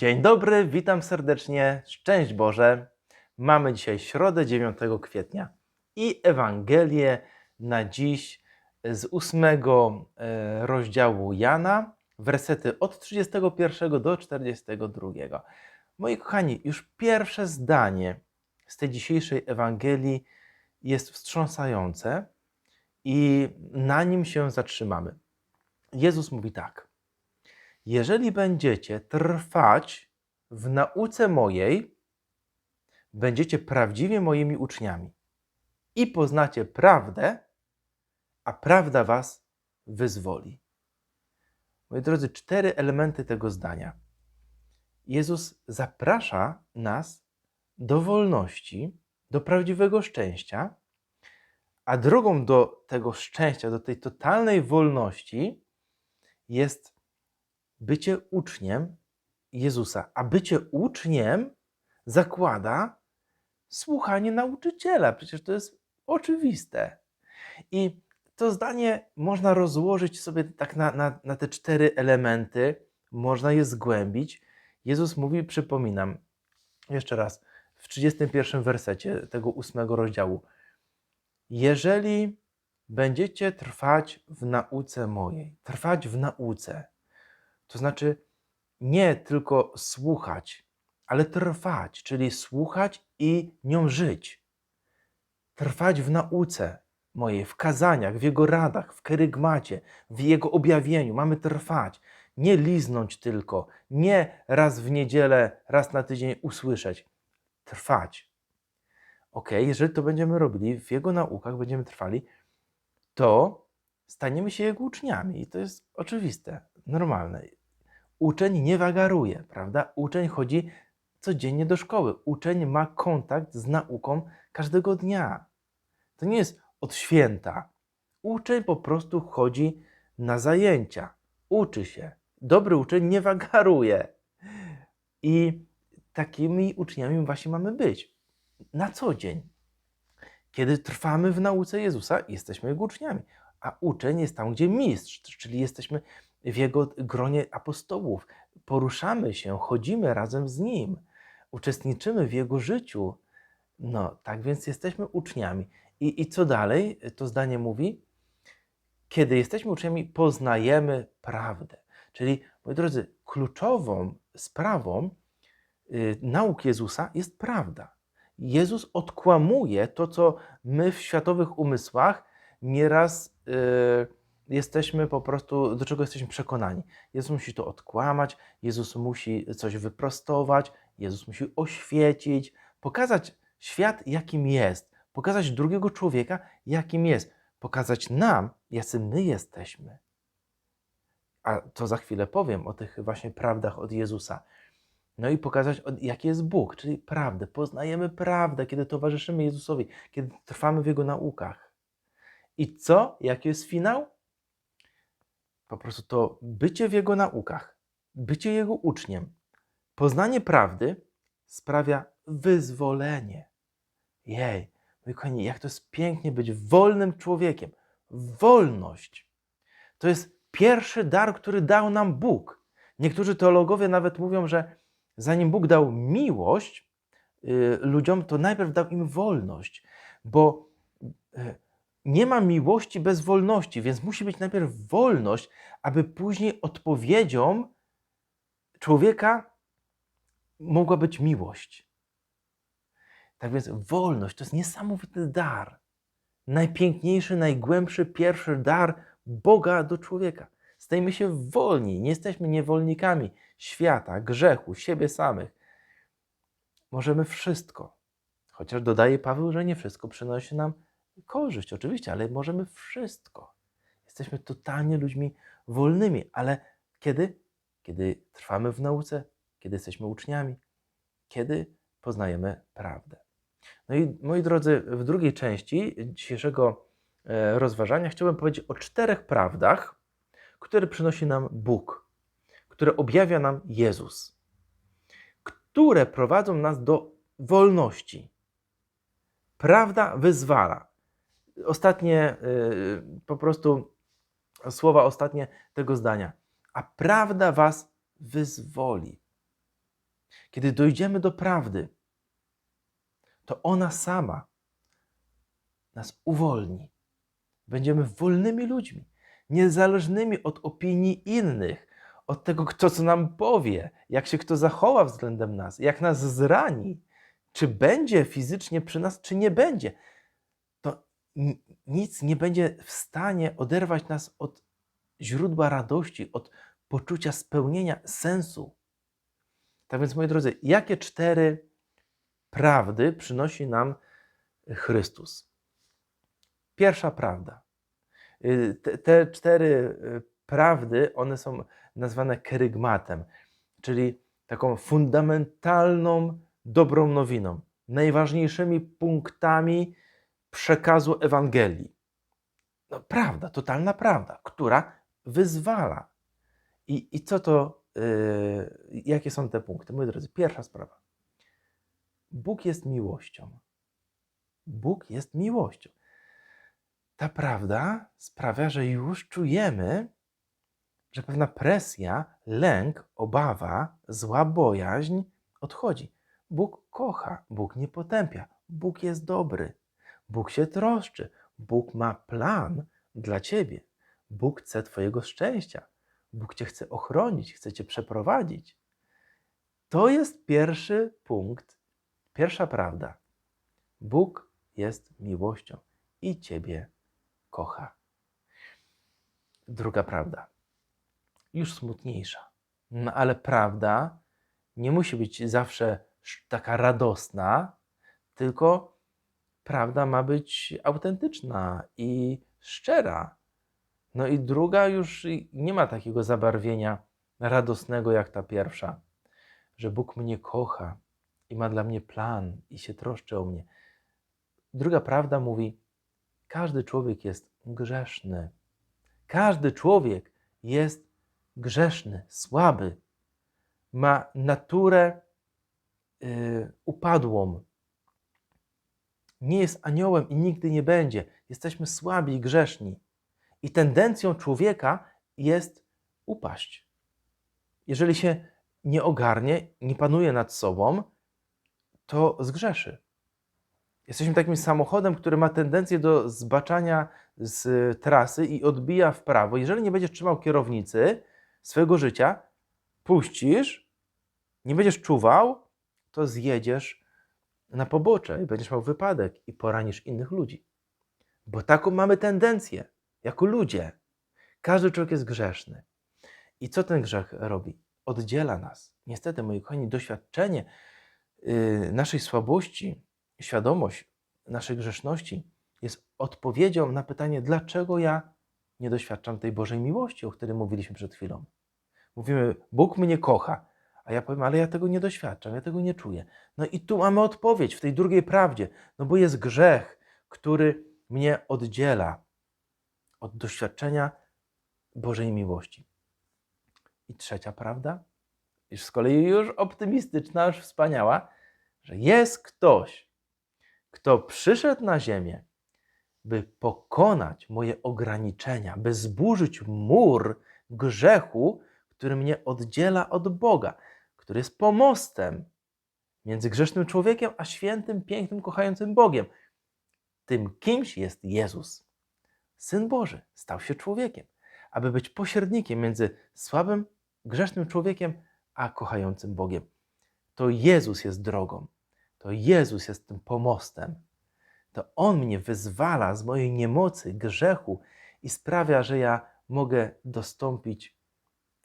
Dzień dobry, witam serdecznie. Szczęść Boże. Mamy dzisiaj środę 9 kwietnia i Ewangelię na dziś z ósmego e, rozdziału Jana, wersety od 31 do 42. Moi kochani, już pierwsze zdanie z tej dzisiejszej Ewangelii jest wstrząsające i na nim się zatrzymamy. Jezus mówi tak. Jeżeli będziecie trwać w nauce mojej, będziecie prawdziwie moimi uczniami i poznacie prawdę, a prawda was wyzwoli. Moi drodzy, cztery elementy tego zdania. Jezus zaprasza nas do wolności, do prawdziwego szczęścia, a drogą do tego szczęścia, do tej totalnej wolności jest bycie uczniem Jezusa. A bycie uczniem zakłada słuchanie nauczyciela. Przecież to jest oczywiste. I to zdanie można rozłożyć sobie tak na, na, na te cztery elementy, można je zgłębić. Jezus mówi, przypominam, jeszcze raz, w 31 wersecie tego ósmego rozdziału. Jeżeli będziecie trwać w nauce mojej, trwać w nauce, to znaczy nie tylko słuchać, ale trwać, czyli słuchać i nią żyć. Trwać w nauce mojej, w kazaniach, w jego radach, w kerygmacie, w jego objawieniu. Mamy trwać. Nie liznąć tylko, nie raz w niedzielę, raz na tydzień usłyszeć. Trwać. Ok, jeżeli to będziemy robili, w jego naukach będziemy trwali, to staniemy się jego uczniami. I to jest oczywiste, normalne. Uczeń nie wagaruje, prawda? Uczeń chodzi codziennie do szkoły. Uczeń ma kontakt z nauką każdego dnia. To nie jest od święta. Uczeń po prostu chodzi na zajęcia, uczy się. Dobry uczeń nie wagaruje. I takimi uczniami właśnie mamy być na co dzień. Kiedy trwamy w nauce Jezusa, jesteśmy Jego uczniami, a uczeń jest tam, gdzie mistrz, czyli jesteśmy w Jego gronie apostołów. Poruszamy się, chodzimy razem z Nim, uczestniczymy w Jego życiu. No, tak więc jesteśmy uczniami. I, I co dalej? To zdanie mówi, kiedy jesteśmy uczniami, poznajemy prawdę. Czyli, moi drodzy, kluczową sprawą y, nauk Jezusa jest prawda. Jezus odkłamuje to, co my w światowych umysłach nieraz y, jesteśmy po prostu, do czego jesteśmy przekonani. Jezus musi to odkłamać, Jezus musi coś wyprostować, Jezus musi oświecić, pokazać świat, jakim jest, pokazać drugiego człowieka, jakim jest, pokazać nam, jacy my jesteśmy. A to za chwilę powiem o tych właśnie prawdach od Jezusa. No i pokazać, jaki jest Bóg, czyli prawdę. Poznajemy prawdę, kiedy towarzyszymy Jezusowi, kiedy trwamy w Jego naukach. I co? Jaki jest finał? Po prostu to bycie w Jego naukach, bycie Jego uczniem, poznanie prawdy sprawia wyzwolenie. Jej, mój kochani, jak to jest pięknie być wolnym człowiekiem. Wolność. To jest pierwszy dar, który dał nam Bóg. Niektórzy teologowie nawet mówią, że zanim Bóg dał miłość y, ludziom, to najpierw dał im wolność, bo y, nie ma miłości bez wolności, więc musi być najpierw wolność, aby później odpowiedzią człowieka mogła być miłość. Tak więc wolność to jest niesamowity dar. Najpiękniejszy, najgłębszy, pierwszy dar Boga do człowieka. Stajemy się wolni, nie jesteśmy niewolnikami świata, grzechu, siebie samych. Możemy wszystko. Chociaż dodaje Paweł, że nie wszystko przynosi nam korzyść, oczywiście, ale możemy wszystko. Jesteśmy totalnie ludźmi wolnymi, ale kiedy? Kiedy trwamy w nauce, kiedy jesteśmy uczniami, kiedy poznajemy prawdę. No i moi drodzy, w drugiej części dzisiejszego e, rozważania chciałbym powiedzieć o czterech prawdach, które przynosi nam Bóg, które objawia nam Jezus, które prowadzą nas do wolności. Prawda wyzwala. Ostatnie, y, po prostu słowa ostatnie tego zdania. A prawda was wyzwoli. kiedy dojdziemy do prawdy, to ona sama nas uwolni. Będziemy wolnymi ludźmi, niezależnymi od opinii innych, od tego, kto co nam powie, jak się kto zachowa względem nas, jak nas zrani, czy będzie fizycznie przy nas, czy nie będzie. Nic nie będzie w stanie oderwać nas od źródła radości, od poczucia spełnienia sensu. Tak więc, moi drodzy, jakie cztery prawdy przynosi nam Chrystus? Pierwsza prawda. Y, Te, te cztery y, prawdy, one są nazwane kerygmatem, czyli taką fundamentalną, dobrą nowiną, najważniejszymi punktami przekazu Ewangelii. No, prawda, totalna prawda, która wyzwala. I, i co to, yy, jakie są te punkty? Moi drodzy, pierwsza sprawa. Bóg jest miłością. Bóg jest miłością. Ta prawda sprawia, że już czujemy, że pewna presja, lęk, obawa, zła bojaźń odchodzi. Bóg kocha, Bóg nie potępia, Bóg jest dobry, Bóg się troszczy, Bóg ma plan dla ciebie, Bóg chce Twojego szczęścia, Bóg Cię chce ochronić, chce Cię przeprowadzić. To jest pierwszy punkt, pierwsza prawda. Bóg jest miłością i Ciebie kocha. Druga prawda, już smutniejsza. No ale prawda nie musi być zawsze sz- taka radosna, tylko prawda ma być autentyczna i szczera. No i druga już nie ma takiego zabarwienia radosnego jak ta pierwsza, że Bóg mnie kocha i ma dla mnie plan i się troszczy o mnie. Druga prawda mówi: każdy człowiek jest grzeszny. Każdy człowiek jest grzeszny, słaby. Ma naturę y, upadłą. Nie jest aniołem i nigdy nie będzie. Jesteśmy słabi i grzeszni. I tendencją człowieka jest upaść. Jeżeli się nie ogarnie, nie panuje nad sobą, to zgrzeszy. Jesteśmy takim samochodem, który ma tendencję do zbaczania z trasy i odbija w prawo. Jeżeli nie będziesz trzymał kierownicy swojego życia, puścisz, nie będziesz czuwał, to zjedziesz na pobocze i będziesz miał wypadek i poranisz innych ludzi. Bo taką mamy tendencję jako ludzie. Każdy człowiek jest grzeszny. I co ten grzech robi? Oddziela nas. Niestety, moi kochani, doświadczenie yy, naszej słabości, świadomość naszej grzeszności jest odpowiedzią na pytanie, dlaczego ja nie doświadczam tej Bożej miłości, o której mówiliśmy przed chwilą. Mówimy, Bóg mnie kocha, a ja powiem, ale ja tego nie doświadczam, ja tego nie czuję. No i tu mamy odpowiedź w tej drugiej prawdzie, no bo jest grzech, który mnie oddziela od doświadczenia Bożej miłości. I trzecia prawda, już z kolei już optymistyczna, już wspaniała, że jest ktoś, kto przyszedł na ziemię, by pokonać moje ograniczenia, by zburzyć mur grzechu, który mnie oddziela od Boga, który jest pomostem między grzesznym człowiekiem a świętym, pięknym, kochającym Bogiem. Tym kimś jest Jezus. Syn Boży stał się człowiekiem, aby być pośrednikiem między słabym, grzesznym człowiekiem a kochającym Bogiem. To Jezus jest drogą. To Jezus jest tym pomostem. To On mnie wyzwala z mojej niemocy, grzechu i sprawia, że ja mogę dostąpić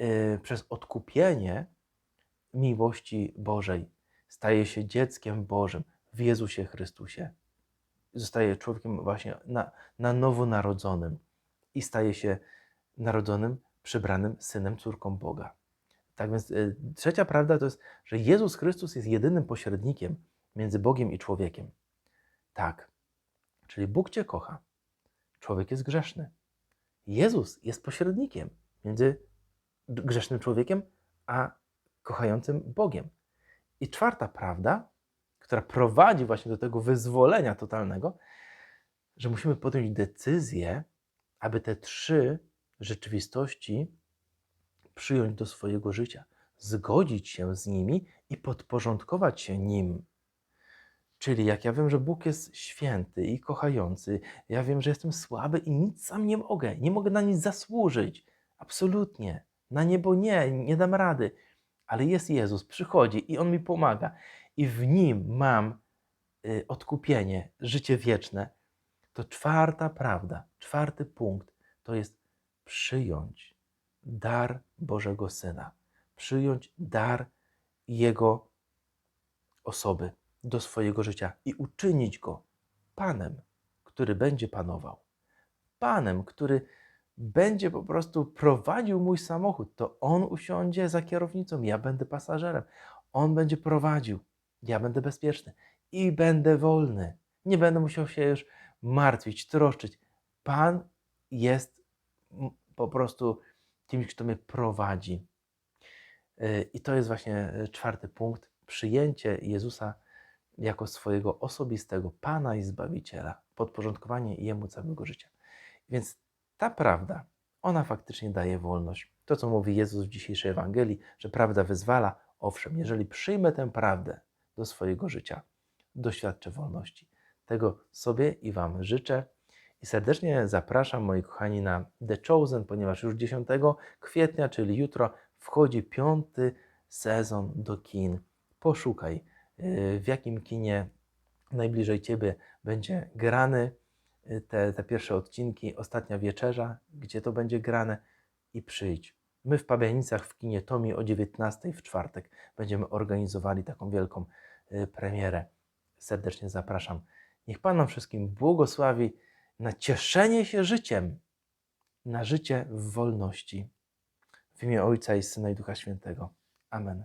yy, przez odkupienie miłości Bożej. Staję się dzieckiem Bożym w Jezusie Chrystusie. Zostaję człowiekiem właśnie na, na nowo narodzonym i staje się narodzonym, przybranym synem, córką Boga. Tak więc y, trzecia prawda to jest, że Jezus Chrystus jest jedynym pośrednikiem między Bogiem i człowiekiem. Tak, czyli Bóg Cię kocha, człowiek jest grzeszny. Jezus jest pośrednikiem między grzesznym człowiekiem a kochającym Bogiem. I czwarta prawda, która prowadzi właśnie do tego wyzwolenia totalnego, że musimy podjąć decyzję, aby te trzy rzeczywistości przyjąć do swojego życia, zgodzić się z nimi i podporządkować się nim. Czyli jak ja wiem, że Bóg jest święty i kochający, ja wiem, że jestem słaby i nic sam nie mogę, nie mogę na nic zasłużyć. Absolutnie. Na niebo nie, nie dam rady. Ale jest Jezus, przychodzi i On mi pomaga. I w Nim mam y, odkupienie, życie wieczne. To czwarta prawda, czwarty punkt to jest przyjąć dar Bożego Syna, przyjąć dar Jego osoby do swojego życia i uczynić go Panem, który będzie panował. Panem, który będzie po prostu prowadził mój samochód. To on usiądzie za kierownicą, ja będę pasażerem. On będzie prowadził, ja będę bezpieczny i będę wolny. Nie będę musiał się już martwić, troszczyć. Pan jest po prostu kimś, kto mnie prowadzi. Yy, I to jest właśnie y, czwarty punkt. Przyjęcie Jezusa jako swojego osobistego Pana i Zbawiciela, podporządkowanie Jemu całego życia. Więc ta prawda, ona faktycznie daje wolność. To, co mówi Jezus w dzisiejszej Ewangelii, że prawda wyzwala, owszem, jeżeli przyjmę tę prawdę do swojego życia, doświadczę wolności. Tego sobie i Wam życzę. I serdecznie zapraszam, moi kochani, na The Chosen, ponieważ już 10 kwietnia, czyli jutro, wchodzi piąty sezon do kin. Poszukaj, yy, w jakim kinie najbliżej Ciebie będzie grany te, te pierwsze odcinki, Ostatnia Wieczerza, gdzie to będzie grane i przyjdź. My w Pabianicach w kinie Tomi o 19 w czwartek będziemy organizowali taką wielką yy, premierę. Serdecznie zapraszam. Niech Pan nam wszystkim błogosławi na cieszenie się życiem, na życie w wolności. W imię Ojca i Syna i Ducha Świętego. Amen.